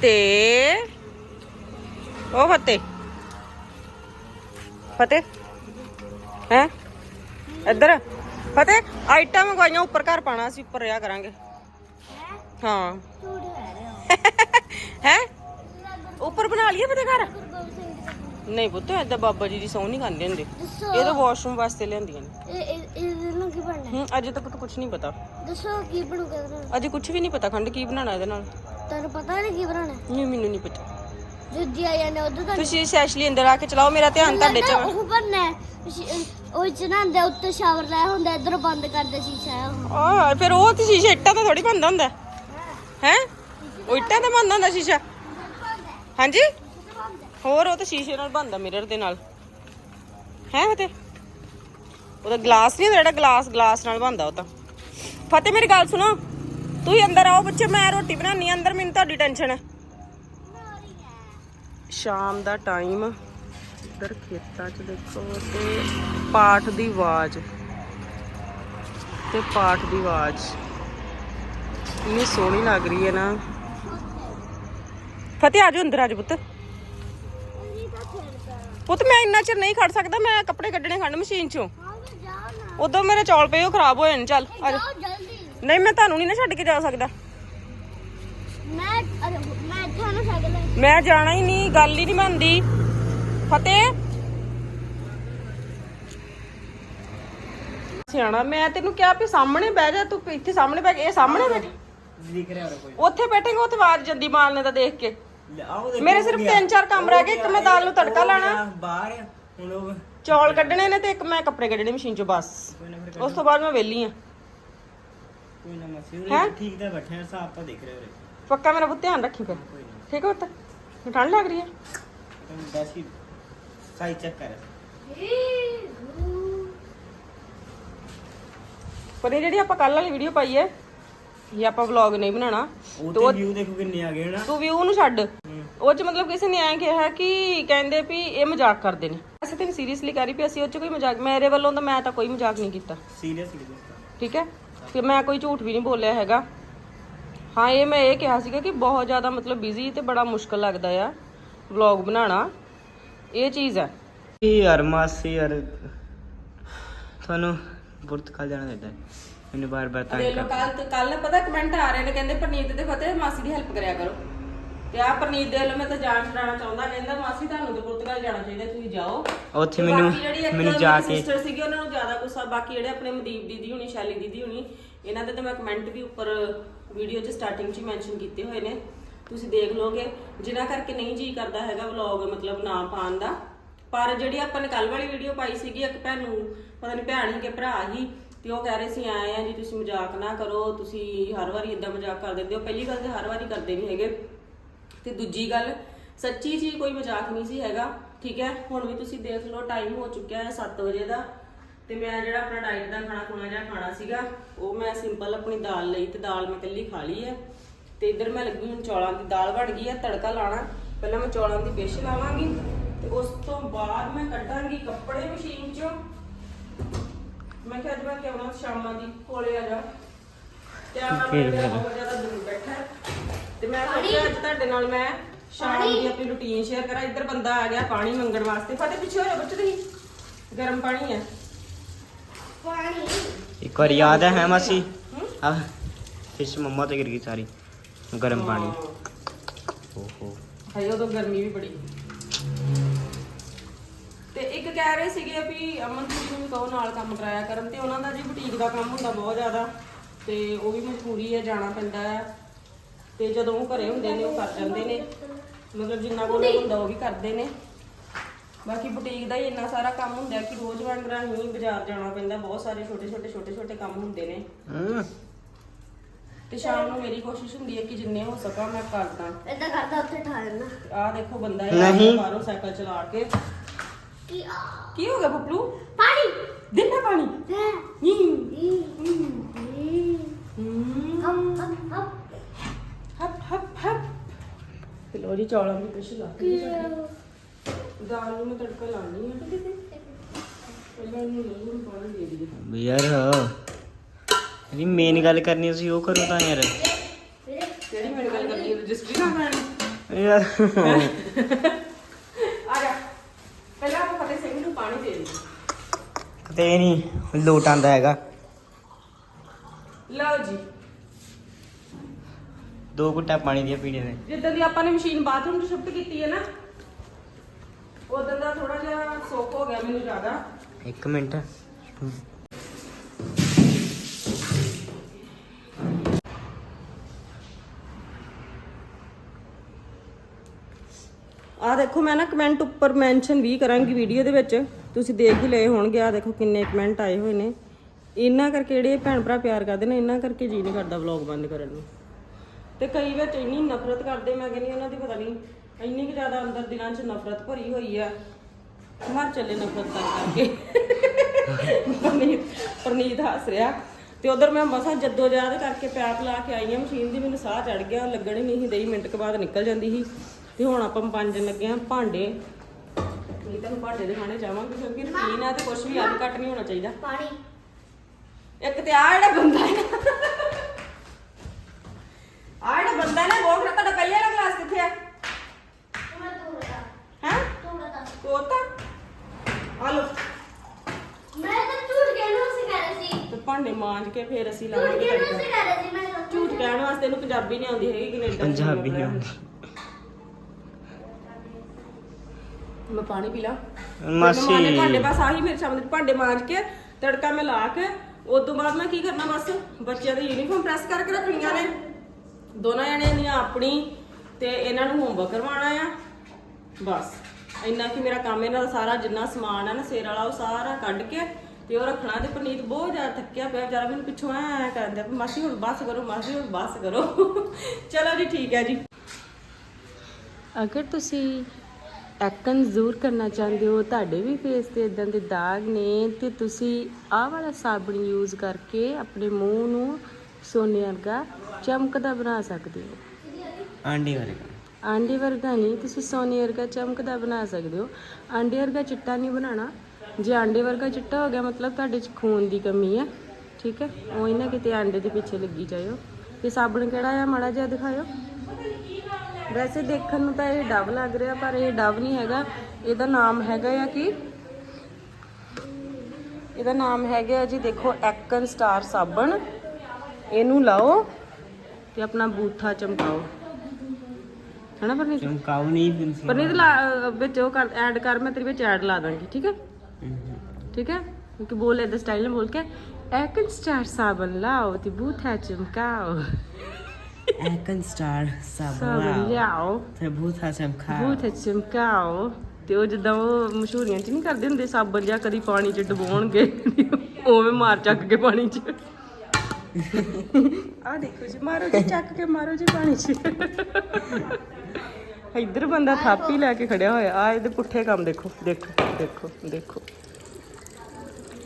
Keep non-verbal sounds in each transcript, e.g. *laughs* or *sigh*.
ਫਤਿਹ। ਉਹ ਫਤਿਹ। ਫਤਿਹ। ਹੈ? ਇੱਧਰ। ਫਤਿਹ ਆਈਟਮ ਮੰਗਵਾਈਆਂ ਉੱਪਰ ਘਰ ਪਾਣਾ ਅਸੀਂ ਉੱਪਰ ਰਿਆ ਕਰਾਂਗੇ। ਹਾਂ। ਹੈ? ਉੱਪਰ ਬਣਾ ਲਈਏ ਫਤਿਹ ਘਰ? ਨਹੀਂ ਪੁੱਤ ਏਦਾਂ ਬਾਬਾ ਜੀ ਦੀ ਸੌਂ ਨਹੀਂ ਖਾਂਦੇ ਹੁੰਦੇ। ਇਹ ਤਾਂ ਵਾਸ਼ਰੂਮ ਵਾਸਤੇ ਲਿਆਂਦੀਆਂ ਨੇ। ਇਹ ਇਹ ਇਹਦੇ ਨਾਲ ਕੀ ਬਣਨਾ? ਹੂੰ ਅਜੇ ਤੱਕ ਤਾਂ ਕੁਝ ਨਹੀਂ ਪਤਾ। ਦੱਸੋ ਕੀ ਬਣੂਗਾ ਅਜੇ ਕੁਝ ਵੀ ਨਹੀਂ ਪਤਾ। ਖੰਡ ਕੀ ਬਣਾਉਣਾ ਇਹਦੇ ਨਾਲ? ਤੁਹਾਨੂੰ ਪਤਾ ਨਹੀਂ ਕੀ ਬਣਾਉਣਾ। ਨਹੀਂ ਮੈਨੂੰ ਨਹੀਂ ਪਤਾ। ਜੁੱਜੀ ਆ ਜਾਂਦੇ ਉਦੋਂ ਤਾਂ ਤੁਸੀਂ ਸੈਸ਼ਲੀ ਅੰਦਰ ਆ ਕੇ ਚਲਾਓ ਮੇਰਾ ਧਿਆਨ ਤੁਹਾਡੇ 'ਚ ਵਾ। ਉਹ ਬਣਨਾ ਹੈ। ਸ਼- ਉਹ ਉੱਤੇ ਸ਼ਾਵਰ ਲਾਇਆ ਹੁੰਦਾ ਇਧਰ ਬੰਦ ਕਰਦੇ ਸ਼ੀਸ਼ਾ ਉਹ ਆ ਫਿਰ ਉਹ ਤੇ ਸ਼ੀਸ਼ਾ ਇੱਟਾਂ ਦਾ ਥੋੜੀ ਬੰਦਾ ਹੁੰਦਾ। ਹੈ? ਉਹ ਇੱਟਾਂ ਦਾ ਬੰਦਾ ਹੁੰਦਾ ਸ਼ੀਸ਼ਾ? ਹਾਂਜੀ? ਹੋਰ ਉਹ ਤਾਂ ਸ਼ੀਸ਼ੇ ਨਾਲ ਬੰਦਾ ਮਿਰਰ ਦੇ ਨਾਲ। ਹੈ ਫਤਿਹ? ਉਹਦਾ ਗਲਾਸ ਨਹੀਂ ਹੁੰਦਾ ਜਿਹੜਾ ਗਲਾਸ ਗਲਾਸ ਨਾਲ ਬੰਦਾ ਉਹ ਤਾਂ। ਫਤਿਹ ਮੇਰੀ ਗੱਲ ਸੁਣੋ। ਤੁਸੀਂ ਅੰਦਰ ਆਓ ਬੱਚੇ ਮੈਂ ਰੋਟੀ ਬਣਾਉਣੀ ਆ ਅੰਦਰ ਮੈਨੂੰ ਤੁਹਾਡੀ ਟੈਨਸ਼ਨ ਹੈ ਸ਼ਾਮ ਦਾ ਟਾਈਮ ਇੱਧਰ ਖੇਤਾਂ 'ਚ ਦੇਖੋ ਤੇ ਪਾਠ ਦੀ ਆਵਾਜ਼। ਤੇ ਪਾਠ ਦੀ ਆਵਾਜ਼। ਇੰਨੀ ਸੋਹਣੀ ਲੱਗ ਰਹੀ ਹੈ ਨਾ। ਫਤਿਹ ਆਜੋ ਅੰਦਰ ਆਜੋ ਪੁੱਤ। ਪੁੱਤ ਮੈਂ ਇੰਨਾ ਚਿਰ ਨਹੀਂ ਖੜ ਸਕਦਾ ਮੈਂ ਕੱਪੜੇ ਕੱਢਣੇ ਖੰਡ ਮਸ਼ੀਨ ਚੋਂ। ਨਾ। ਉਦੋਂ ਮੇਰੇ ਚੌਲ ਪਏ ਉਹ ਖਰਾਬ ਹੋ ਜਾਣ ਚੱਲ ਆਜੋ ਨਹੀਂ ਮੈਂ ਤੁਹਾਨੂੰ ਨਹੀਂ ਨਾ ਛੱਡ ਕੇ ਜਾ ਸਕਦਾ। ਮੈਂ ਅਰੇ ਮੈਂ ਇੱਥੇ ਨਾ ਸਾਈਕਲ ਲੈ ਮੈਂ ਜਾਣਾ ਹੀ ਨਹੀਂ ਗੱਲ ਹੀ ਨਹੀਂ ਬਣਦੀ। ਫਤਿਹ। ਸਿਆਣਾ ਮੈਂ ਤੈਨੂੰ ਕਿਹਾ ਵੀ ਸਾਹਮਣੇ ਬਹਿ ਜਾ ਤੂੰ ਇੱਥੇ ਸਾਹਮਣੇ ਬਹਿ ਕੇ ਇਹ ਸਾਹਮਣੇ ਬੈਠ ਦਿਖ ਰਿਹਾ ਹੋਰ ਕੋਈ ਉੱਥੇ ਬੈਠੇਗਾ ਉੱਥੇ ਆਵਾਜ਼ ਜਾਂਦੀ ਮਾਲਨੇ ਦਾ ਦੇਖ ਕੇ। ਮੇਰੇ ਸਿਰਫ ਤਿੰਨ ਚਾਰ ਕੰਮ ਰਹਿ ਗਏ ਇੱਕ ਮੈਂ ਦਾਲ ਨੂੰ ਤੜਕਾ ਲਾਣਾ। ਬਾਹਰ ਹੁਣ ਉਹ ਚੌਲ ਕੱਢਣੇ ਨੇ ਤੇ ਇੱਕ ਮੈਂ ਕੱਪੜੇ ਕੱਢਣੇ ਮਸ਼ੀਨ ਚੋਂ ਬਸ। ਉਸ ਤੋਂ ਬਾਅਦ ਮੈਂ ਵਿਹਲੀ ਆ। ਕੋਈ ਨਾ ਮਸੀ ਹੈਂ? ਉਰੇ ਠੀਕ ਤਾਂ ਬੈਠੇ ਆ ਹਿਸਾਬ ਤਾਂ ਦੇਖ ਰਹੇ ਉਰੇ। ਪੱਕਾ ਮੇਰਾ ਬਹੁਤ ਧਿਆਨ ਰੱਖੀ ਫਿਰ। ਕੋਈ ਨਾ ਠੀਕ ਹੈ ਪੁੱਤ? ਠੰਡ ਲੱਗ ਰਹੀ ਹੈ ਤੂੰ ਦੱਸ ਹੀ ਸਾਈ ਚੈੱਕ ਕਰ। ਪਰ ਇਹ ਜਿਹੜੀ ਆਪਾਂ ਕੱਲ ਵਾਲੀ ਵੀਡੀਓ ਪਾਈ ਹੈ ਇਹ ਆਪਾਂ ਵਲੌਗ ਨਹੀਂ ਬਣਾਉਣਾ। ਉਹ ਤੇ ਉਹ- ਤੇ ਵਿਊ ਦੇਖੋ ਕਿੰਨੇ ਆ ਗਏ ਨਾ। ਤੂੰ ਵਿਊ ਨੂੰ ਛੱਡ। ਹੂੰ। ਉਹ ਚ ਮਤਲਬ ਕਿਸੇ ਨੇ ਐਂ ਕਿਹਾ ਕਿ ਕਹਿੰਦੇ ਵੀ ਇਹ ਮਜ਼ਾਕ ਕਰਦੇ ਨੇ। ਅਸੀਂ ਤੈਨੂੰ ਸੀਰੀਅਸਲੀ ਕਹਿ ਰਹੀ ਵੀ ਅਸੀਂ ਉਹ ਚ ਕੋਈ ਮਜ਼ਾਕ ਮੇਰੇ ਵੱਲੋਂ ਤਾਂ ਮੈਂ ਤਾਂ ਕੋਈ ਮਜ਼ਾਕ ਨਹੀਂ ਕੀਤਾ। ਸੀਰੀਅਸ ਸੀਰੀਅਸ ਠੀਕ ਹੈ? ਕਿ ਮੈਂ ਕੋਈ ਝੂਠ ਵੀ ਨਹੀਂ ਬੋਲਿਆ ਹੈਗਾ। ਹਾਂ ਇਹ ਮੈਂ ਇਹ ਕਿਹਾ ਸੀਗਾ ਕਿ ਬਹੁਤ ਜ਼ਿਆਦਾ ਮਤਲਬ ਬਿਜ਼ੀ ਤੇ ਬੜਾ ਮੁਸ਼ਕਲ ਲੱਗਦਾ ਆ ਵਲੌਗ ਬਣਾਉਣਾ। ਇਹ ਚੀਜ਼ ਹੈ ਯਾਰ ਮਾਸੀ ਯਾਰ ਤੁਹਾਨੂੰ ਪੁਰਤਗਾਲ ਜਾਣਾ ਹੈ। ਮੈਨੂੰ ਬਾਰ ਬਾਰ ਤਾਂ ਦੇਖ ਲਓ ਕੱਲ ਕੱਲ ਪਤਾ ਕਮੈਂਟ ਆ ਰਹੇ ਨੇ ਕਹਿੰਦੇ ਪਰਨੀਤ ਤੇ ਫਤਿਹ ਮਾਸੀ ਦੀ ਹੈਲਪ ਕਰਿਆ ਕਰੋ। ਤੇ ਆ ਪਰਨੀਤ ਦੇ ਵੱਲੋਂ ਮੈਂ ਤਾਂ ਜਾਣ ਛਡਾਉਣਾ ਚਾਹੁੰਦਾ ਕਹਿੰਦਾ ਮਾਸੀ ਤੁਹਾਨੂੰ ਤੇ ਪੁਰਤਗਾਲ ਜਾਣਾ ਚਾਹੀਦਾ ਤੁਸੀਂ ਜਾਓ। ਉੱਥੇ ਤੇ ਮੈਨੂੰ ਬਾਕੀ ਜਿਹੜੀ ਇੱਕ ਮੈਨੂੰ ਜਾ ਕੇ ਸਿਸਟਰ ਸੀਗੀ ਉਹਨਾਂ ਨੂੰ ਜ਼ਿਆਦਾ ਗੁੱਸਾ ਬਾਕੀ ਜਿਹੜੇ ਆਪਣੇ ਮਨਦੀਪ ਦੀਦੀ ਹੁਣੀ ਸ਼ੈਲੀ ਦੀਦੀ ਹੁਣੀ ਇਹਨਾਂ ਦੇ ਤਾਂ ਮੈਂ ਕਮੈਂਟ ਵੀ ਉੱਪਰ ਵੀਡੀਓ 'ਚ ਸਟਾਰਟਿੰਗ 'ਚ ਹੀ ਮੈਂਸ਼ਨ ਕੀਤੇ ਹੋਏ ਨੇ। ਤੁਸੀਂ ਦੇਖ ਲਓਗੇ ਜਿਨ੍ਹਾਂ ਕਰਕੇ ਨਹੀਂ ਜੀ ਕਰਦਾ ਹੈਗਾ ਵਲੌਗ ਮਤਲਬ ਨਾ ਪਾਉਣ ਦਾ। ਪਰ ਜਿਹੜੀ ਆਪਾਂ ਨੇ ਕੱਲ ਵਾਲੀ ਵੀਡੀਓ ਪਾਈ ਸੀਗੀ ਇੱਕ ਭੈਣ ਨੂੰ ਪਤਾ ਨਹੀਂ ਭੈਣ ਹੀ ਕਿ ਭਰਾ ਹੀ ਤੇ ਉਹ ਕਹਿ ਰਹੇ ਸੀ ਆਏ ਆ ਜੀ ਤੁਸੀਂ ਮਜ਼ਾਕ ਨਾ ਕਰੋ ਤੁਸੀਂ ਹਰ ਵਾਰੀ ਇਦਾਂ ਮਜ਼ਾਕ ਕਰ ਦਿੰਦੇ ਹੋ। ਪਹਿਲੀ ਗੱਲ ਤੇ ਹਰ ਵਾਰੀ ਕਰਦੇ ਨਹੀਂ ਹੈਗੇ। ਤੇ ਦੂਜੀ ਗੱਲ ਸੱਚੀ ਜੀ ਕੋਈ ਮਜ਼ਾਕ ਨਹੀਂ ਸੀ ਹੈਗਾ ਠੀਕ ਹੈ? ਹੁਣ ਵੀ ਤੁਸੀਂ ਦੇਖ ਲਓ ਟਾਈਮ ਹੋ ਚੁੱਕਿਆ ਹੈ 7 ਵਜੇ ਦਾ ਤੇ ਮੈਂ ਜਿਹੜਾ ਆਪਣਾ ਡਾਈਟ ਦਾ ਖਾਣਾ ਖੁਣਾ ਜਿਹਾ ਖਾਣਾ ਸੀਗਾ ਉਹ ਮੈਂ ਸਿੰਪਲ ਆਪਣੀ ਦਾਲ ਲਈ ਤੇ ਦਾਲ ਮੈਂ ਇਕੱਲੀ ਖਾ ਲਈ ਹੈ। ਤੇ ਇੱਧਰ ਮੈਂ ਲੱਗੀ ਹੁਣ ਚੌਲਾਂ ਦੀ ਦਾਲ ਬਣ ਗਈ ਹੈ ਤੜਕਾ ਲਾਣਾ ਪਹਿਲਾਂ ਮੈਂ ਚੌਲਾਂ ਦੀ ਪੇਸ਼ ਲਾਵਾਂਗੀ ਤੇ ਉਸ ਤੋਂ ਬਾਅਦ ਮੈਂ ਕੱਢਾਂਗੀ ਕੱਪੜੇ ਮਸ਼ੀਨ ਚੋਂ। ਮੈਂ ਕਿਹਾ ਅੱਜ ਮੈਂ ਕਿਉਂ ਸ਼ਾਮਾਂ ਦੀ ਕੋਲੇ ਆ ਜਾ। ਤੇ ਆ ਮੈਂ ਬਹੁਤ ਜ਼ਿਆਦਾ ਦੂਰ ਬੈਠਾ ਹੈ। ਤੇ ਮੈਂ ਸੋਚਿਆ ਅੱਜ ਤੁਹਾਡੇ ਨਾਲ ਮੈਂ ਸ਼ਾਮ ਦੀ ਆਪਣੀ ਰੁਟੀਨ ਸ਼ੇਅਰ ਕਰਾਂ। ਇੱਧਰ ਬੰਦਾ ਆ ਗਿਆ ਪਾਣੀ ਮੰਗਣ ਵਾਸਤੇ। ਫਤਿਹ ਪਿੱਛੇ ਹੋ ਜਾ ਬੱਚੇ ਤੁਸੀਂ। ਗਰਮ ਪਾਣੀ ਹੈ। ਪਾਣੀ? ਇੱਕ ਵਾਰ ਯਾਦ ਹੈ ਮਾਸੀ? ਆ ਫਿਸ਼ ਮੰਮਾ ਤੇ ਗਿਰ ਗਈ ਸਾਰੀ। ਗਰਮ ਪਾਣੀ। ਓਹੋ। ਹਾਏ ਉਦੋਂ ਗਰਮੀ ਵੀ ਬੜੀ ਤੇ ਇੱਕ ਕਹਿ ਰਹੇ ਸੀਗੇ ਵੀ ਅਮਨਦੀਪ ਨੂੰ ਵੀ ਕਹੋ ਨਾਲ ਕੰਮ ਕਰਾਇਆ ਕਰਨ ਤੇ ਉਹਨਾਂ ਦਾ ਜੀ ਬੁਟੀਕ ਦਾ ਕੰਮ ਹੁੰਦਾ ਬਹੁਤ ਜ਼ਿਆਦਾ ਤੇ ਉਹ ਵੀ ਮਜਬੂਰੀ ਹੈ ਜਾਣਾ ਪੈਂਦਾ ਹੈ। ਤੇ ਜਦੋਂ ਉਹ ਘਰੇ ਹੁੰਦੇ ਨੇ ਉਹ ਕਰ ਜਾਂਦੇ ਨੇ। ਮਤਲਬ ਜਿੰਨਾ ਕੋਲ ਹੁੰਦਾ ਉਹ ਵੀ ਕਰਦੇ ਨੇ। ਬਾਕੀ ਬੁਟੀਕ ਦਾ ਹੀ ਇੰਨਾ ਸਾਰਾ ਕੰਮ ਹੁੰਦਾ ਹੈ ਕਿ ਰੋਜ਼ ਵਾਂਗਰਾ ਹੀ ਬਾਜ਼ਾਰ ਜਾਣਾ ਪੈਂਦਾ। ਬਹੁਤ ਸਾਰੇ ਛੋਟੇ ਛੋਟੇ ਛੋਟੇ ਛੋਟੇ ਕੰਮ ਹੁੰਦੇ ਨੇ। ਹੂੰ। ਤੇ ਸ਼ਾਮ ਨੂੰ ਮੇਰੀ ਕੋਸ਼ਿਸ਼ ਹੁੰਦੀ ਹੈ ਕਿ ਜਿੰਨੇ ਹੋ ਸਕਾਂ ਮੈਂ ਕਰਦਾ ਏਦਾਂ ਕਰਦਾ ਉੱਥੇ ਠਾ ਲੈਣਾ ਆਹ ਦੇਖੋ ਬੰਦਾ ਇਹ ਨਹੀਂ। ਬਾਹਰੋਂ ਸਾਈਕਲ ਚਲਾ ਕੇ। ਕੀ ਹੋ ਗਿਆ ਪਪਲੂ ਪਾਣੀ। ਦਿੰਨਾ ਪਾਣੀ। ਹੈ। ਨੀ ਹਮ ਹਮ ਹਮ। ਹੱਪ ਤੇ ਲੋ ਜੀ ਚੌਲਾਂ ਦੀ ਪਿਛ ਲਾ ਕੇ ਦਾਲ ਨੂੰ ਮੈਂ ਤੜਕਾ ਲਾਣੀ ਹੈ ਪਹਿਲਾਂ ਇਹਨੂੰ ਲੂਣ ਪਾਣੀ ਦੇ ਦਈਏ। ਵੀ ਯਾਰ ਇਹ ਮੇਨ ਗੱਲ ਕਰਨੀ ਸੀ ਉਹ ਕਰੋ ਤਾਂ ਯਾਰ। ਕਿਹੜੀ ਮੇਰੇ ਗੱਲ ਕਰਨੀ ਹੈ ਰਜਿਸਟਰੀ ਨਾ ਕਰਨੀ ਯਾਰ। ਆ ਜਾ। ਪਹਿਲਾਂ ਆਪਾਂ ਫਤਿਹ ਸਿੰਘ ਨੂੰ ਪਾਣੀ ਦੇ ਦੇ ਤੇ ਨਹੀਂ ਲੋਟ ਆਂਦਾ ਹੈਗਾ। ਲਓ ਜੀ। ਦੋ ਘੁੱਟਾ ਪਾਣੀ ਦੀਆਂ ਪੀਣੇ ਨੇ। ਜਿੱਦਾਂ ਦੀ ਆਪਾਂ ਨੇ ਮਸ਼ੀਨ ਬਾਥਰੂਮ 'ਚ ਸ਼ਿਫਟ ਕੀਤੀ ਹੈ ਨਾ ਉਦੋਂ ਦਾ ਥੋੜਾ ਜਿਹਾ ਸੋਕ ਹੋ ਗਿਆ ਮੈਨੂੰ ਜ਼ਿਆਦਾ। ਇੱਕ ਮਿੰਟ। ਆ ਦੇਖੋ ਮੈਂ ਨਾ ਕਮੈਂਟ ਉੱਪਰ ਮੈਂਸ਼ਨ ਵੀ ਕਰਾਂਗੀ ਵੀਡੀਓ ਦੇ ਵਿੱਚ। ਤੁਸੀਂ ਦੇਖ ਹੀ ਲਏ ਹੋਣਗੇ ਆ ਦੇਖੋ ਕਿੰਨੇ ਕਮੈਂਟ ਆਏ ਹੋਏ ਨੇ। ਇਹਨਾਂ ਕਰਕੇ ਜਿਹੜੇ ਭੈਣ ਭਰਾ ਪਿਆਰ ਕਰਦੇ ਨੇ ਇਹਨਾਂ ਕਰਕੇ ਜੀ ਨਹੀਂ ਕਰਦਾ ਵਲੌਗ ਬੰਦ ਕਰਨ ਨੂੰ। ਤੇ ਕਈ ਵਿੱਚ ਇੰਨੀ ਨਫ਼ਰਤ ਕਰਦੇ ਮੈਂ ਕਹਿੰਦੀ ਉਹਨਾਂ ਦੀ ਪਤਾ ਨਹੀਂ ਇੰਨੀ ਕਿ ਜ਼ਿਆਦਾ ਅੰਦਰ ਦਿਲਾਂ 'ਚ ਨਫ਼ਰਤ ਭਰੀ ਹੋਈ ਆ। ਮਰ ਚੱਲੇ ਨਫ਼ਰਤ ਕਰ ਕਰਕੇ। ਪਰਨੀਤ ਪਰਨੀਤ ਹੱਸ ਰਿਹਾ। ਤੇ ਉਧਰ ਮੈਂ ਮਸਾਂ ਜਦੋਜਹਿਦ ਕਰਕੇ ਪੈਪ ਲਾ ਕੇ ਆਈ ਆ ਮਸ਼ੀਨ ਦੀ ਮੈਨੂੰ ਸਾਹ ਚੜ ਗਿਆ ਲੱਗਣ ਹੀ ਨਹੀਂ ਸੀ ਦਈ ਮਿੰਟ ਕੁ ਬਾਅਦ ਨਿਕਲ ਜਾਂਦੀ ਸੀ। ਤੇ ਹੁਣ ਆਪਾਂ ਪੰਜਣ ਲੱਗੇ ਆ ਭਾਂਡੇ। ਨਹੀਂ ਤੁਹਾਨੂੰ ਭਾਂਡੇ ਦਿਖਾਣੇ ਚਾਹਾਂਗੇ ਕਿਉਂਕਿ ਰੁਟੀਨ ਆ ਤੇ ਕੁਝ ਵੀ ਅੱਧ ਘੱਟ ਨਹੀਂ ਹੋਣਾ ਚਾਹੀਦਾ। ਪਾਣੀ। ਇੱਕ ਤੇ ਆ ਜਿਹੜਾ ਬੰਦਾ ਹੈ ਜਿਹੜਾ ਬੰਦਾ ਨੇ ਬਹੁਤ ਤੁਹਾਡਾ ਪਹਿਲੇ ਵਾਲਾ ਗਲਾਸ ਕਿੱਥੇ ਆ? ਮੈਂ ਤੋੜਦਾ ਹੈ? ਤੋੜਦਾ ਕੋਤਾ? ਆ ਲੋ ਮੈਂ ਤਾਂ ਝੂਠ ਕਹਿਣਾ ਸਿਖਾ ਰਹੀ ਸੀ। ਤੇ ਭਾਂਡੇ ਮਾਂਜ ਕੇ ਫੇਰ ਅਸੀਂ ਝੂਠ ਲਾਵਾਂਗੇ ਕਹਿਣਾ ਤੜਕਾ ਸਿਖਾ ਰਹੀ ਸੀ ਮੈਂ ਤਾਂ ਝੂਠ ਕਹਿਣ ਵਾਸਤੇ ਇਹਨੂੰ ਪੰਜਾਬੀ ਨਹੀਂ ਆਉਂਦੀ ਹੈਗੀ ਕੈਨੇਡਾ ਚ ਪੰਜਾਬੀ ਮੈਂ ਨਹੀਂ ਮੈਂ ਪਾਣੀ ਪੀ ਲਾਂ। ਮਾਸੀ। ਮਾਨੇ ਭਾਂਡੇ ਬਸ ਆਹੀ ਮੇਰੇ ਸਾਹਮਣੇ ਭਾਂਡੇ ਮਾਂਜ ਕੇ ਤੜਕਾ ਮੈਂ ਲਾ ਕੇ ਉਸ ਤੋਂ ਬਾਅਦ ਮੈਂ ਕੀ ਕਰਨਾ ਬਸ? ਬੱਚਿਆਂ ਦੀ ਯੂਨੀਫਾਰਮ ਪ੍ਰੈਸ ਕਰਕੇ ਰੱਖਣੀਆਂ ਨੇ। ਦੋਨਾਂ ਜਣਿਆਂ ਦੀਆਂ ਆਪਣੀ ਤੇ ਇਹਨਾਂ ਨੂੰ ਹੋਮਵਰਕ ਕਰਵਾਉਣਾ ਆ। ਬਸ। ਇੰਨਾ ਕਿ ਮੇਰਾ ਕੰਮ ਇਹਨਾਂ ਦਾ ਸਾਰਾ ਜਿੰਨਾ ਸਮਾਨ ਹੈ ਨਾ, ਸੇਰ ਵਾਲਾ ਉਹ ਸਾਰਾ ਕੱਢ ਕੇ ਤੇ ਉਹ ਰੱਖਣਾ ਤੇ ਪਨੀਤ ਬਹੁਤ ਜ਼ਿਆਦਾ ਥੱਕਿਆ ਪਿਆ, ਵਿਚਾਰਾ ਮੈਨੂੰ ਪਿੱਛੋਂ ਐ ਕਰਦੇ ਮਾਸੀ ਹੁਣ ਬਸ ਕਰੋ, ਮਾਸੀ ਹੁਣ ਬਸ ਕਰੋ। *laughs* ਚਲੋ ਜੀ, ਠੀਕ ਹੈ ਜੀ। ਅਗਰ ਤੁਸੀਂ ਐਕਨ ਜ਼ਰੂਰ ਕਰਨਾ ਚਾਹੁੰਦੇ ਹੋ, ਤੁਹਾਡੇ ਵੀ ਫੇਸ ਤੇ ਇਦਾਂ ਦੇ ਦਾਗ ਨੇ ਤੇ ਤੁਸੀਂ ਆਹ ਵਾਲਾ ਸਾਬਣ ਯੂਜ਼ ਕਰਕੇ ਆਪਣੇ ਮੂੰਹ ਨੂੰ ਸੋਨੇ ਵਰਗਾ ਚਮਕਦਾ ਬਣਾ ਸਕਦੇ ਹੋ। ਆਂਡੀ ਵਰਗਾ। ਆਂਡੇ ਵਰਗਾ ਨਹੀਂ ਤੁਸੀਂ ਸੋਨੇ ਵਰਗਾ ਚਮਕਦਾ ਬਣਾ ਸਕਦੇ ਹੋ। ਆਂਡੇ ਵਰਗਾ ਚਿੱਟਾ ਨਹੀਂ ਬਣਾਉਣਾ। ਜੇ ਆਂਡੇ ਵਰਗਾ ਚਿੱਟਾ ਹੋ ਗਿਆ ਮਤਲਬ ਤੁਹਾਡੇ 'ਚ ਖੂਨ ਦੀ ਕਮੀ ਹੈ। ਠੀਕ ਹੈ? ਉਹ ਨਾ ਕਿਤੇ ਆਂਡੇ ਦੇ ਪਿੱਛੇ ਲੱਗੀ ਜਾਇਓ। ਤੇ ਸਾਬਣ ਕਿਹੜਾ ਆ ਮਾੜਾ ਜਿਹਾ ਦਿਖਾਇਓ। ਵੈਸੇ ਦੇਖਣ ਨੂੰ ਤਾਂ ਇਹ ਡਵ ਲੱਗ ਰਿਹਾ ਪਰ ਇਹ ਡਵ ਨਹੀਂ ਹੈਗਾ। ਇਹਦਾ ਨਾਮ ਹੈਗਾ ਆ ਕਿ? ਇਹਦਾ ਨਾਮ ਹੈਗਾ ਜੀ ਦੇਖੋ ਐਕਨ ਸਟਾਰ ਸਾਬਣ। ਇਹਨੂੰ ਲਾਓ ਤੇ ਆਪਣਾ ਬੂਥਾ ਚਮਕਾਓ। ਹਨਾ ਪਰਨੀਤ? ਚਮਕਾਉ ਨਹੀਂ ਫਿੰਸੀ ਪਰਨੀਤ ਲਾ ਅਹ ਵਿੱਚ ਉਹ ਕਰ ਐਡ ਕਰ ਮੈਂ ਤੇਰੇ ਵਿੱਚ ਐਡ ਲਾ ਦਾਂਗੀ ਠੀਕ ਹੈ? ਠੀਕ ਹੈ? ਕਿਉਂਕਿ ਬੋਲ ਇਹਦਾ ਸਟਾਈਲ ਨਾਲ ਬੋਲ ਕੇ ਐਕਨ ਸਟਾਰ ਸਾਬਣ ਲਾਓ ਤੇ ਬੂਥਾ ਚਮਕਾਓ। ਐਕਨ ਸਟਾਰ ਸਾਬਣ ਲਿਆਓ। ਤੇ ਬੂਥਾ ਚਮਕਾ ਬੂਥਾ ਚਮਕਾਓ ਤੇ ਉਹ ਜਿੱਦਾਂ ਉਹ ਮਸ਼ਹੂਰੀਆਂ ਚ ਨਹੀਂ ਕਰਦੇ ਹੁੰਦੇ ਸਾਬਣ ਜਿਹਾ ਕਦੀ ਪਾਣੀ ਚ ਡਬੋਣਗੇ ਉਵੇਂ ਮਾਰ ਚੱਕ ਕੇ ਪਾਣੀ ਚ। ਆ ਦੇਖੋ ਜੀ ਮਾਰੋ ਜੀ ਚੱਕ ਕੇ ਮਾਰੋ ਜੀ ਪਾਣੀ ਚ। ਇੱਧਰ ਬੰਦਾ ਥਾਪੀ ਲੈ ਕੇ ਖੜਿਆ ਹੋਇਆ। ਆ ਇਹਦੇ ਪੁੱਠੇ ਕੰਮ ਦੇਖੋ ਦੇਖੋ ਦੇਖੋ ਦੇਖੋ।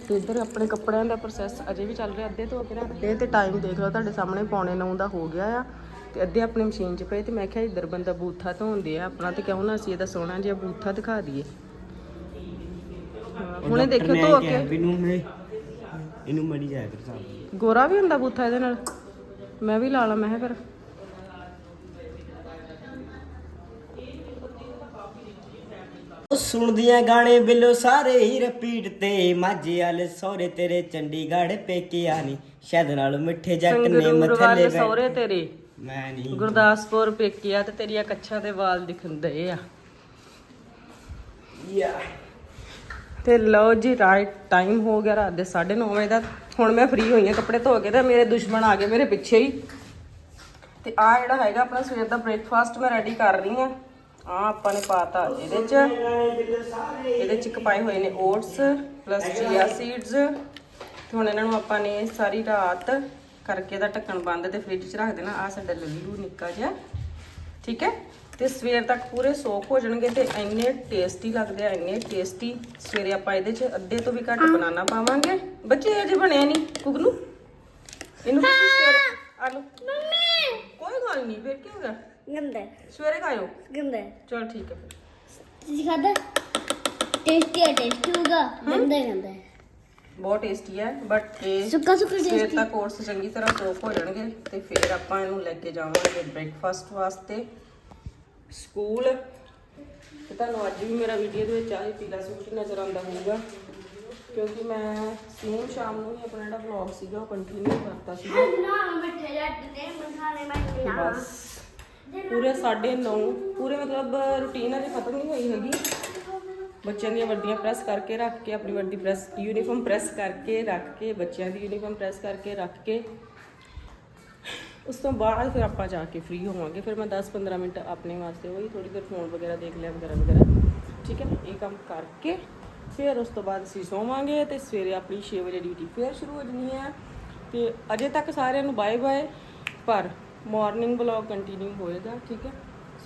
ਤੇ ਇੱਧਰ ਆਪਣੇ ਕੱਪੜਿਆਂ ਦਾ ਪ੍ਰੋਸੈਸ ਅਜੇ ਵੀ ਚੱਲ ਰਿਹਾ ਅੱਧੇ ਧੋ ਕੇ ਰੱਖਦੇ। ਤੇ ਟਾਈਮ ਦੇਖ ਲਓ ਤੁਹਾਡੇ ਸਾਹਮਣੇ ਪੌਣੇ 9 ਦਾ ਹੋ ਗਿਆ ਆ। ਤੇ ਅੱਧੇ ਆਪਣੀ ਮਸ਼ੀਨ 'ਚ ਪਏ ਤੇ ਮੈਂ ਕਿਹਾ ਇੱਧਰ ਬੰਦਾ ਬੂਥਾ ਧੋਂਦੇ ਆ ਆਪਣਾ ਤੇ ਕਿਉਂ ਨਾ ਅਸੀਂ ਇਹਦਾ ਸੋਹਣਾ ਜਿਹਾ ਬੂਥਾ ਦਿਖਾ ਦਈਏ। ਹੁਣੇ ਦੇਖਿਓ ਧੋ ਕੇ। ਇਹਨੂੰ ਮੜੀ ਜਾਇਆ ਕਰ ਸਾਬ ਗੋਰਾ ਵੀ ਹੁੰਦਾ ਬੂਥਾ ਇਹਦੇ ਨਾਲ? ਮੈਂ ਵੀ ਲਾ ਲਾ ਮੈਂ ਫਿਰ। ਸੁਣਦੀਆਂ ਗਾਣੇ ਬਿੱਲੋ ਸਾਰੇ ਹੀ ਰਿਪੀਟ ਤੇ। ਮਾਝੇ ਵਾਲੇ ਸਹੁਰੇ ਤੇਰੇ ਚੰਡੀਗੜ੍ਹ ਪੇਕਿਆ ਨਹੀਂ ਸ਼ਾਇਦ ਨਾਲ ਮਿੱਠੇ ਜੱਟ ਨੇ ਮਥਲੇ ਸਹੁਰੇ ਤੇਰੇ। ਮੈਂ ਨਹੀਂ ਗੁਰਦਾਸਪੁਰ ਪੇਕਿਆ ਤੇ ਤੇਰੀਆਂ ਕੱਛਾਂ ਦੇ ਵਾਲ ਦਿਖੰਦੇ ਆ। ਯਾ। ਤੇ ਲਓ ਜੀ ਰਾਈਟ ਟਾਈਮ ਹੋ ਗਿਆ ਰਾਤ ਦੇ 9:30 ਵਜੇ ਦਾ। ਹੁਣ ਮੈਂ ਫ੍ਰੀ ਹੋਈ ਹਾਂ ਕੱਪੜੇ ਧੋ ਕੇ ਤੇ ਮੇਰੇ ਦੁਸ਼ਮਣ ਆ ਗਏ ਮੇਰੇ ਪਿੱਛੇ ਹੀ। ਤੇ ਆ ਜਿਹੜਾ ਹੈਗਾ ਆਪਣਾ ਸਵੇਰ ਦਾ ਬ੍ਰੇਕਫਾਸਟ ਮੈਂ ਰੈਡੀ ਕਰ ਰਹੀ ਹਾਂ। ਆ ਆਪਾਂ ਨੇ ਪਾਤਾ ਇਹਦੇ ਚ। ਇਹਦੇ ਚ ਪਾਏ ਹੋਏ ਨੇ ਓਟਸ ਪਲੱਸ ਚੀਆ ਸੀਡਸ ਤੇ ਹੁਣ ਇਹਨਾਂ ਨੂੰ ਆਪਾਂ ਨੇ ਸਾਰੀ ਰਾਤ ਕਰਕੇ ਦਾ ਢੱਕਣ ਬੰਦ ਤੇ ਫ੍ਰਿਜ 'ਚ ਰੱਖ ਦੇਣਾ। ਆ ਸਾਡਾ ਲੱਲੂ ਨਿੱਕਾ ਜਿਹਾ। ਠੀਕ ਹੈ? ਤੇ ਸਵੇਰ ਤੱਕ ਪੂਰੇ ਸੋਕ ਹੋ ਜਾਣਗੇ ਤੇ ਇੰਨੇ ਟੇਸਟੀ ਲੱਗਦੇ ਆ ਇੰਨੇ ਟੇਸਟੀ ਸਵੇਰੇ ਆਪਾਂ ਇਹਦੇ 'ਚ ਅੱਧੇ ਤੋਂ ਵੀ ਘੱਟ ਬਨਾਨਾ ਪਾਵਾਂਗੇ। ਬੱਚੇ ਅਜੇ ਬਣਿਆ ਨਹੀਂ ਕੁਗਨੂ ਇਹਨੂੰ ਤੁਸੀਂ ਸਵੇਰੇ ਆ ਲਓ ਮੰਮੀ। ਕੋਈ ਗੱਲ ਨਹੀਂ ਫੇਰ ਕੀ ਹੋ ਗਿਆ? ਗੰਦਾ ਸਵੇਰੇ ਖਾਇਓ। ਗੰਦਾ ਚਲ ਠੀਕ ਹੈ ਫਿਰ। ਤੁਸੀਂ ਖਾਦਾ ਟੇਸਟੀ ਹੈ ਟੇਸਟੀ ਹੋਗਾ ਗੰਦਾ ਗੰਦਾ ਬਹੁਤ ਟੇਸਟੀ ਹੈ ਬਟ ਇਹ ਸੁੱਕਾ ਸੁੱਕਾ ਸਵੇਰ ਤੱਕ ਕੋਰਸ ਚੰਗੀ ਤਰ੍ਹਾਂ ਸੋਕ ਹੋ ਜਾਣਗੇ ਤੇ ਫਿਰ ਆਪਾਂ ਇਹਨੂੰ ਲੈ ਕੇ ਜਾਵਾਂਗੇ ਬ੍ਰੇਕਫਾਸਟ ਵਾਸਤੇ। ਸਕੂਲ। ਤੇ ਤੁਹਾਨੂੰ ਅੱਜ ਵੀ ਮੇਰਾ ਵੀਡੀਓ ਦੇ ਵਿੱਚ ਆਹੀ ਪੀਲਾ ਸੂਟ ਨਜ਼ਰ ਆਉਂਦਾ ਹੋਊਗਾ। ਕਿਉਂਕਿ ਮੈਂ ਸੇਮ ਸ਼ਾਮ ਨੂੰ ਹੀ ਆਪਣਾ ਜਿਹੜਾ ਵਲੌਗ ਸੀਗਾ ਉਹ ਕੰਟੀਨਿਊ ਕਰਤਾ ਸੀਗਾ। ਬਸ। ਪੂਰੇ 9:30 ਪੂਰੇ ਮਤਲਬ ਰੁਟੀਨ ਅਜੇ ਖਤਮ ਨਹੀਂ ਹੋਈ ਹੈਗੀ। ਬੱਚਿਆਂ ਦੀਆਂ ਵਰਦੀਆਂ ਪ੍ਰੈਸ ਕਰਕੇ ਰੱਖ ਕੇ, ਆਪਣੀ ਵਰਦੀ ਪ੍ਰੈਸ ਯੂਨੀਫਾਰਮ ਪ੍ਰੈਸ ਕਰਕੇ ਰੱਖ ਕੇ, ਬੱਚਿਆਂ ਦੀ ਯੂਨੀਫਾਰਮ ਪ੍ਰੈਸ ਕਰਕੇ ਰੱਖ ਕੇ। ਉਸ ਤੋਂ ਬਾਅਦ ਫਿਰ ਆਪਾਂ ਜਾ ਕੇ ਫ੍ਰੀ ਹੋਵਾਂਗੇ। ਫਿਰ ਮੈਂ 10-15 ਮਿੰਟ ਆਪਣੇ ਵਾਸਤੇ ਉਹੀ ਥੋੜੀ ਦੇਰ ਫੋਨ ਵਗੈਰਾ ਦੇਖ ਲਿਆ ਵਗੈਰਾ ਵਗੈਰਾ। ਠੀਕ ਹੈ ਨਾ? ਇਹ ਕੰਮ ਕਰਕੇ ਫਿਰ ਉਸ ਤੋਂ ਬਾਅਦ ਅਸੀਂ ਸੋਵਾਂਗੇ ਤੇ ਸਵੇਰੇ ਆਪਣੀ 6 ਵਜੇ ਡਿਊਟੀ ਫੇਰ ਸ਼ੁਰੂ ਹੋ ਜਣੀ ਹੈ। ਤੇ ਅਜੇ ਤੱਕ ਸਾਰਿਆਂ ਨੂੰ ਬਾਏ ਬਾਏ ਪਰ ਮਾਰਨਿੰਗ ਵਲੌਗ ਕੰਟੀਨਿਊ ਹੋਏਗਾ, ਠੀਕ ਹੈ?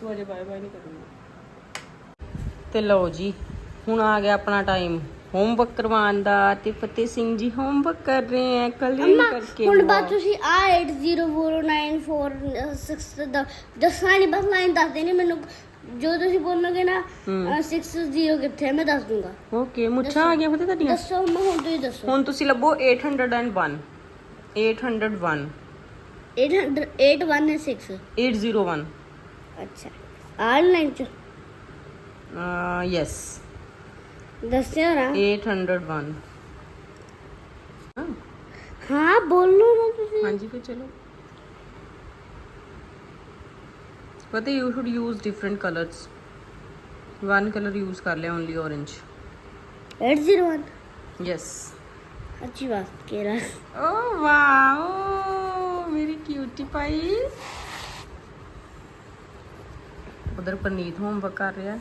ਸੋ ਅਜੇ ਬਾਏ ਬਾਏ ਨਹੀਂ ਕਰੂੰਗੀ ਤੇ ਲਓ ਜੀ, ਹੁਣ ਆ ਗਿਆ ਆਪਣਾ ਟਾਈਮ ਹੋਮਵਰਕ ਕਰਵਾਉਣ ਦਾ ਤੇ ਫਤਿਹ ਸਿੰਘ ਜੀ ਹੋਮਵਰਕ ਕਰ ਰਹੇ ਹੈ ਕਲੀਅਰ ਕਰਕੇ ਹੁਣ ਬਾਅਦ ਤੁਸੀਂ ਆ 800946 ਦਾ ਦੱਸਣਾ ਨਹੀਂ ਬਸ ਲਾਈਨ ਦੱਸ ਦੇਣੀ ਮੈਨੂੰ। ਜੋ ਤੁਸੀਂ ਬੋਲੋਗੇ ਨਾ 60 ਕਿੱਥੇ ਹੈ ਮੈਂ ਦੱਸ ਦੂੰਗਾ। ਓਕੇ ਮੁੱਛਾਂ ਆ ਗਿਆ ਫਤਿਹ ਤੁਹਾਡੀਆਂ? ਦੱਸੋ ਮੈਂ ਹੁਣ ਤੁਸੀਂ ਦੱਸੋ। ਹੁਣ ਤੁਸੀਂ ਲੱਭੋ 801 801 800 816 801 ਅੱਛਾ। ਆਨਲਾਈਨ ਚ। ਯੈਸ ਦੱਸਿਓ ਨਾ 801 ਹਾਂ ਬੋਲੋ ਨਾ ਤੁਸੀਂ ਹਾਂਜੀ ਫਿਰ ਚਲੋ ਪਤਾ you should use different colours one colour use ਕਰ ਲਿਆ ਓਨਲੀ orange. 801 ਯੈਸ ਅੱਛੀ ਬਾਤ ਕਹਿ ਰਹਾ ਓ ਵਾਓ ਮੇਰੀ ਕਿਊਟੀ ਪਾਈ ਉਧਰ ਪਰਨੀਤ ਹੋਮਵਰਕ ਕਰ ਰਿਹਾ ਹੈ।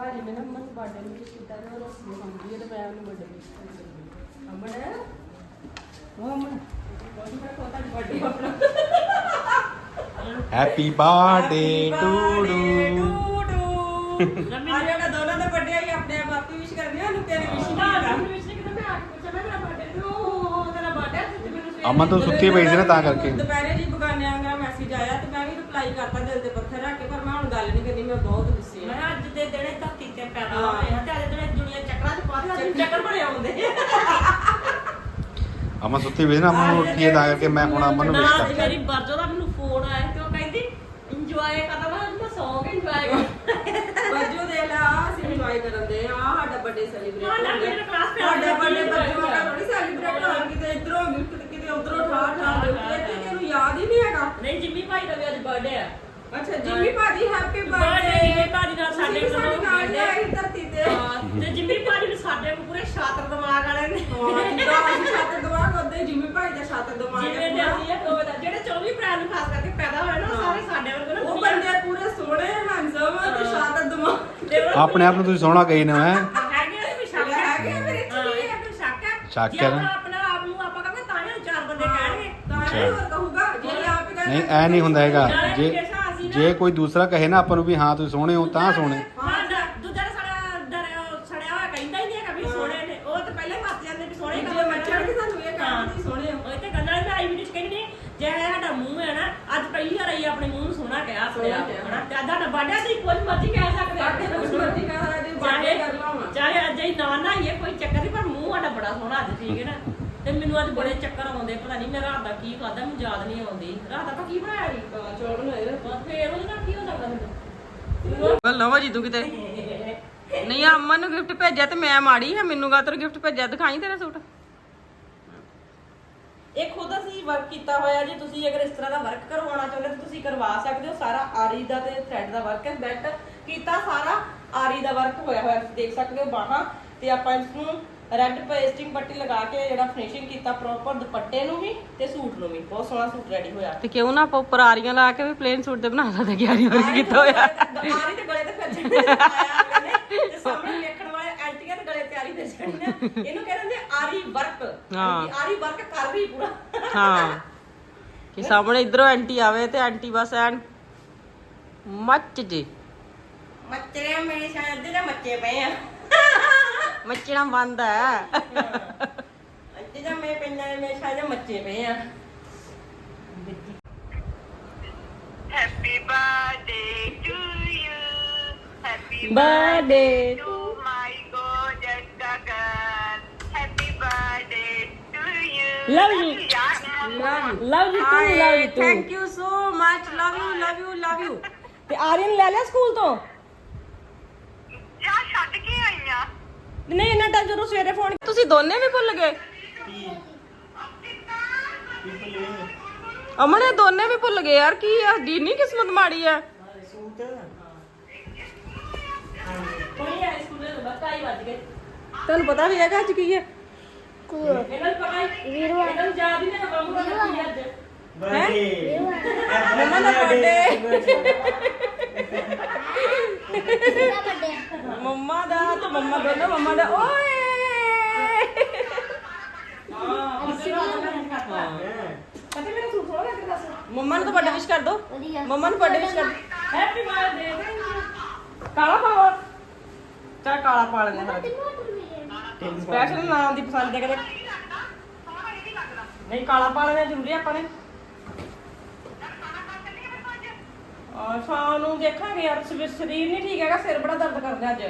ਭਾਜੀ ਨੇ ਨਾ ਮਨ ਬਾਡੇ ਨੂੰ ਕਿਸ ਕੀਤਾ ਨਾ ਰਸ ਮੰਗੀ ਤੇ ਮੈਂ ਉਹਨੂੰ ਬਰਥਡੇ ਵਿਸ਼ ਕਰ ਅਮਨ ਉਹ ਅਮਨ ਕੋਈ ਮੇਰਾ ਕੋਤਾ ਬਰਥਡੇ ਆਪਣਾ। ਹੈਪੀ ਬਰਥਡੇ ਟੂ ਡੂ ਆ ਜਿਹੜਾ ਦੋਨਾਂ ਦਾ ਬਰਥਡੇ ਆਈ ਆਪਣੇ ਆਪ ਆਪੀ ਵਿਸ਼ ਕਰਨੀ ਉਹਨੂੰ ਤੇਰੇ ਵਿਸ਼ ਨਹੀਂ ਹੈਗਾ। ਅਮਨ ਤੋਂ ਸੁੱਤੀ ਪਈ ਸੀ ਨਾ ਤਾਂ ਕਰਕੇ। ਦੁਪਹਿਰੇ ਜੀ ਬਗਾਨਿਆਂ ਦਾ ਮੈਸੇਜ ਆਇਆ ਤੇ ਮੈਂ ਰਿਪਲਾਈ ਕਰਤਾ ਦਿਲ ਤੇ ਪੱਥਰ ਰੱਖ ਕੇ ਪਰ ਮੈਂ ਹੁਣ ਗੱਲ ਨਹੀਂ ਕਰਨੀ ਮੈਂ ਬਹੁਤ ਗੁੱਸੇ ਮੈਂ ਆ ਅੱਜ ਦੇ ਦਿਨੇ ਧਰਤੀ ਤੇ ਪੈਦਾ ਹਾਂ। ਹੋਏ ਹਾਂ ਤੇ ਅੱਜ ਦਿਨੇ ਦੁਨੀਆ ਚੱਕਰਾਂ 'ਚ ਪਾ ਰਹੀ ਚੱਕਰ ਬੜੇ ਆਉਂਦੇ ਅਮਨ ਸੁੱਤੀ ਸੀ ਨਾ ਅਮਨ ਨੂੰ ਉੱਠੀ ਹੈ ਤਾਂ ਕਰਕੇ ਮੈਂ ਹੁਣ ਅਮਨ ਨੂੰ ਨਾ ਵਿਸ਼ ਅੱਜ ਕਰਤਾ ਮੇਰੀ ਬਰਜੋ ਦਾ ਮੈਨੂੰ ਫੋਨ ਆਇਆ ਤੇ ਉਹ ਕਹਿੰਦੀ ਇੰਜੋਏ ਕਰਦਾ। ਮੈਂ ਅੱਜ ਮੈਂ ਸੌਂ ਕੇ ਇੰਜੋਏ ਕਰ। ਬੱਜੂ ਦੇ ਲਾ ਅਸੀਂ ਇੰਜੋਏ ਕਰਨ ਦੇ ਆ ਸਾਡਾ ਬਰਥਡੇ ਸੈਲੀਬ੍ਰੇਟ ਸਾਡਾ middle class family ਸਾਡਾ ਬਰਥਡੇ ਬੱਜੂ ਦਾ। ਥੋੜੀ ਸੈਲੀਬ੍ਰੇਟ ਹੋਣਾ ਕਿਤੇ ਇਧਰੋਂ ਗਿਫਟ ਕਿਤੇ ਉਧਰੋਂ ਠਾ ਠਾ ਦੇ ਉੱਤੇ ਤੇ ਇਹਨੂੰ ਯਾਦ ਹੀ ਨਹੀਂ ਹੈਗਾ। ਨਹੀਂ ਜਿੰਮੀ ਭਾਈ ਦਾ ਵੀ ਅੱਜ ਬਰਥਡੇ ਆ। ਅੱਛਾ ਜਿੰਮੀ ਭਾਜੀ ਹੈਪੀ ਬਰਥਡੇ ਜਿੰਮੀ ਭਾਜੀ ਨਾਲ ਸਾਡੇ ਕੋਲ ਨਾਲ। ਆਈ ਧਰਤੀ ਤੇ। ਹਾਂ, ਤੇ ਜਿੰਮੀ ਭਾਜੀ ਵੀ ਸਾਡੇ ਕੋਲ ਪੂਰੇ ਸ਼ਾਤਰ ਦਿਮਾਗ ਵਾਲੇ ਨੇ। ਹਾਂ ਜਿੱਦਾਂ ਅਸੀਂ ਛਾਤਰ ਦਵਾਗ ਉਹਦੇ ਜਿੰਮੀ ਭਾਈ ਦਾ ਛਾਤਰ ਦਵਾਗ ਜਿਵੇਂ ਦੇ ਅਸੀਂ ਇਹ ਦੋਵੇਂ ਦਾ ਜਿਹੜੇ 24 ਅਪ੍ਰੈਲ ਨੂੰ ਖਾਸ ਕਰਕੇ ਪੈਦਾ ਹੋਏ ਨਾ ਉਹ ਸਾਰੇ ਸਾਡੇ ਵਰਗੇ ਨਾ ਉਹ ਬੰਦੇ ਪੂਰੇ ਸੋਹਣੇ ਹੈਂਡਸਮ ਤੇ ਤੇ ਉਹ ਆਪਣੇ ਆਪ ਨੂੰ ਤੁਸੀਂ ਸੋਹਣਾ ਕਹੀ ਨਾ ਹੈ? ਹੈਗੇ ਆ ਵੀ ਸ਼ੱਕ ਹੈ। ਹੈਗੇ ਆ ਮੇਰੇ ਚ ਹਾਂ, ਵੀ। ਇਹ ਤਾਂ ਸ਼ੱਕ ਹੈ। ਸ਼ੱਕ ਜੇ ਹੈ ਨਾ। ਆਪਾਂ ਆਪਣੇ ਆਪ ਨੂੰ ਆਪਾਂ ਕਹਾਂਗੇ ਤਾਂ ਹੀ ਚਾਰ ਬੰਦੇ ਕਹਿਣਗੇ। ਤਾਂ ਹੀ ਕਹਿੰਦਾ ਨਹੀਂ ਐ ਨਹੀਂ ਹੁੰਦਾ ਹੈਗਾ। ਜੇ ਜੇ ਕੋਈ ਦੂਸਰਾ ਕਹੇ ਨਾ ਆਪਾਂ ਨੂੰ ਵੀ ਹਾਂ ਤੁਸੀਂ ਸੋਹਣੇ ਹੋ ਤਾਂ ਸੋਹਣੇ। ਹਾਂ ਡ- ਦੂਜਾ ਤਾਂ ਸਾਡਾ ਡਰਿਆ ਸੜਿਆ ਹੋਇਆ ਕਹਿੰਦਾ ਹੀ ਨਹੀਂ ਹੈਗਾ ਵੀ ਸੋਹਣੇ ਨੇ। ਉਹ ਤਾਂ ਪਹਿਲੇ ਮੱਤ ਜਾਂਦੇ ਵੀ ਸੋਹਣੇ ਜੇ ਮੱਛਰ ਕਿ ਸਾਨੂੰ ਇਹ ਕਹਿਣਾ ਤੁਸੀਂ ਸੋਹਣੇ ਹੋ। ਉਹ ਤੇ ਗੱਲਾਂ ਮੈਂ ਆਈ ਵੀਡੀਓ ਚ ਕਹਿੰਦੀ ਜੇ ਇਹ ਸਾਡਾ ਮੂੰਹ ਹੈ ਨਾ ਅੱਜ ਪਹਿਲੀ ਵਾਰ ਆਈ ਆਪਣੇ ਮੂੰਹ ਨੂੰ ਸੋਹਣਾ ਕਿਹਾ ਸੁਣਿਆ ਸੋਹਣਾ ਕਿਹਾ। ਹਨਾ। ਤੇ ਅੱਜ ਸਾਡਾ ਬਾਡਿਆ ਸੀ ਕੁਝ ਮਰਜ਼ੀ ਕਹਿ ਸਕਦੇ ਸਾਡੇ ਕੁਝ ਮਰਜ਼ੀ ਕਹਦਾ ਜੇ ਬਾਡੇ ਚਾਹੇ ਕਰ ਲਾਵਾਂ। ਚਾਹੇ ਅੱਜ ਹੀ ਨਾ ਨਾ ਇਹ ਕੋਈ ਚੱਕਰ ਨਹੀਂ ਪਰ ਮੂੰਹ ਸਾਡਾ ਬੜਾ ਸੋਹਣਾ ਅੱਜ ਠੀਕ ਹੈ ਨਾ। ਤੇ ਮੈਨੂੰ ਅੱਜ ਬੜੇ ਚੱਕਰ ਆਉਂਦੇ ਪਤਾ ਨਹੀਂ ਮੈਂ ਰਾਤ ਦਾ ਕੀ ਖਾਦਾ ਮੈਨੂੰ ਯਾਦ ਨਹੀਂ ਆਉਂਦੀ। ਰਾਤ ਆਪਾਂ ਕੀ ਬਣਾਇਆ ਸੀ? ਚੌਲ ਬਣਾਏ ਬਸ ਫੇਰ ਉਹਦੇ ਨਾਲ ਕੀ ਹੋ ਸਕਦਾ ਮੈਨੂੰ? ਗੱਲ ਨਾ ਜੀ ਤੂੰ ਕਿਤੇ। ਨਹੀਂ ਅਮਨ ਨੂੰ ਗਿਫਟ ਭੇਜਿਆ ਤੇ ਮੈਂ ਮਾੜੀ ਹਾਂ ਮੈਨੂੰ ਗਾ ਤੇਰਾ ਗਿਫਟ ਭੇਜਿਆ? ਦਿਖਾਈ ਤੇਰਾ ਸੂਟ। ਇਹ ਖੁਦ ਅਸੀਂ ਵਰਕ ਕੀਤਾ ਹੋਇਆ ਜੀ ਤੁਸੀਂ ਅਗਰ ਇਸ ਤਰ੍ਹਾਂ ਦਾ ਵਰਕ ਕਰਵਾਉਣਾ ਚਾਹੁੰਦੇ ਤਾਂ ਤੁਸੀਂ ਕਰਵਾ ਸਕਦੇ ਹੋ। ਸਾਰਾ ਆਰੀ ਦਾ ਤੇ ਥ੍ਰੈਡ ਦਾ ਵਰਕ ਹੈ। ਬੈਟ ਕੀਤਾ ਸਾਰਾ ਆਰੀ ਦਾ ਵਰਕ ਹੋਇਆ ਹੋਇਆ ਤੁਸੀਂ ਦੇਖ ਸਕਦੇ ਹੋ ਬਾਹਾਂ। ਤੇ ਆਪਾਂ ਇਸ ਨੂੰ ਰੈੱਡ ਪੇਸਟਿੰਗ ਪੱਟੀ ਲਗਾ ਕੇ ਜਿਹੜਾ ਫਿਨਿਸ਼ਿੰਗ ਕੀਤਾ ਪ੍ਰੋਪਰ ਦੁਪੱਟੇ ਨੂੰ ਵੀ ਤੇ ਸੂਟ ਨੂੰ ਵੀ। ਬਹੁਤ ਸੋਹਣਾ ਸੂਟ ਰੈਡੀ ਹੋਇਆ। ਤੇ ਕਿਉਂ ਨਾ ਆਪਾਂ ਉੱਪਰ ਆਰੀਆਂ ਲਾ ਕੇ ਵੀ ਪਲੇਨ ਸੂਟ ਤੇ ਬਣਾ ਸਕਦੇ ਕਿ ਆਰੀ ਵਰਕ ਕੀਤਾ ਹੋਇਆ। ਆਰੀ ਤੇ ਗਲੇ ਤੇ ਫਿਰ ਤੇ ਸਾਹਮਣੇ ਵੇਖਣ ਵਾਲੇ ਐਂਟੀਆਂ ਦੇ ਗਲੇ ਤੇ ਆਰੀ ਫਿਰ ਨਾ ਇਹਨੂੰ ਕਹਿੰਦੇ ਨੇ ਆਰੀ ਵਰਕ। ਹਾਂ। ਆਰੀ ਵਰਕ ਕਰ ਰਹੀ ਪੂਰਾ। ਹਾਂ। ਕਿ ਸਾਹਮਣੇ ਇਧਰੋਂ ਐਂਟੀ ਆਵੇ ਤੇ ਐਂਟੀ ਬਸ ਐਨ ਮੱਚ ਜੇ। ਮੱਚੇ ਮੇਰੇ ਸ਼ਾਇਦ ਦੇ ਮੱਚੇ ਪਏ ਆ। ਮੱਚਣਾ ਬੰਦ ਹੈ ਅੱਜ ਜਾਂ ਮੈਂ ਪੈਂਦਾ ਮੇਰੇ ਸ਼ਾਇਦ ਮੱਚੇ ਪਏ ਆ Happy birthday to you. Happy birthday to my gorgeous Gagan. Happy birthday to you. Love you. Yeah. Love you too love you too thank you so much love you love you love you ਤੇ ਆਰੀਅਨ ਲੈ ਲਿਆ school ਤੋਂ ਜਾ ਛੱਡ ਕੇ ਆਈਆਂ ਨਹੀਂ ਇੰਨਾ time ਜਦੋਂ ਸਵੇਰੇ ਫੋਨ ਤੁਸੀਂ ਦੋਨੇ ਵੀ ਭੁੱਲ ਗਏ? ਅਮਨ ਇਹ ਦੋਨੇ ਵੀ ਭੁੱਲ ਗਏ ਯਾਰ ਕੀ ਆ? ਡੀਨੀ ਕਿਸਮਤ ਮਾੜੀ ਆ। ਸੂਟ ਕੋਈ ਆ ਸਕੂਲ ਦੇ ਬਸ ਢਾਈ ਵੱਜ ਗਏ ਤੁਹਾਨੂੰ ਪਤਾ ਵੀ ਹੈਗਾ ਅੱਜ ਕੀ ਹੈ ਇਹਨਾਂ ਨੂੰ ਪਤਾ ਹੀ? ਵੀਰਵਾਰ। ਇਹਨਾਂ ਨੂੰ ਯਾਦ ਹੀ ਨਹੀਂ ਹੈਗਾ ਮੰਮੂ ਦਾ ਕੀ ਅੱਜ ਬਰਥਡੇ ਮੰਮਾ ਦਾ birthday। ਮੰਮਾ ਦਾ ਤੇ ਮੰਮਾ ਦੋਨੋਂ ਮੰਮਾ ਦਾ। ਓਏ! ਮੰਮਾ ਨੂੰ ਤਾਂ ਬਰਥਡੇ ਵਿਸ਼ ਕਰ ਦੋ। ਮੰਮਾ ਨੂੰ ਬਰਥਡੇ ਵਿਸ਼ ਕਰ ਹੈਪੀ ਬਰਥਡੇ ਕਾਲਾ ਪਾਵਾ ਚਾ ਕਾਲਾ ਪਾ ਲੈਂਦੇ ਹਾਂ। ਸਪੈਸ਼ਲ ਨਾਮ ਦੀ ਪਸੰਦ ਹੈ ਕਦੇ ਨਹੀਂ ਕਾਲਾ ਪਾ ਲੈਣਾ ਜ਼ਰੂਰੀ ਆਪਾਂ ਨੇ। ਆ ਸ਼ਾਮ ਨੂੰ ਦੇਖਾਂਗੇ ਯਾਰ ਸਵੇ- ਸਰੀਰ ਨਹੀਂ ਠੀਕ ਹੈਗਾ ਸਿਰ ਬੜਾ ਦਰਦ ਕਰਦਾ ਅੱਜ।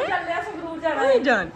ਚੱਲਿਆ ਸੰਗਰੂਰ ਜਾਣਾ। ਨਹੀਂ ਜਾਣ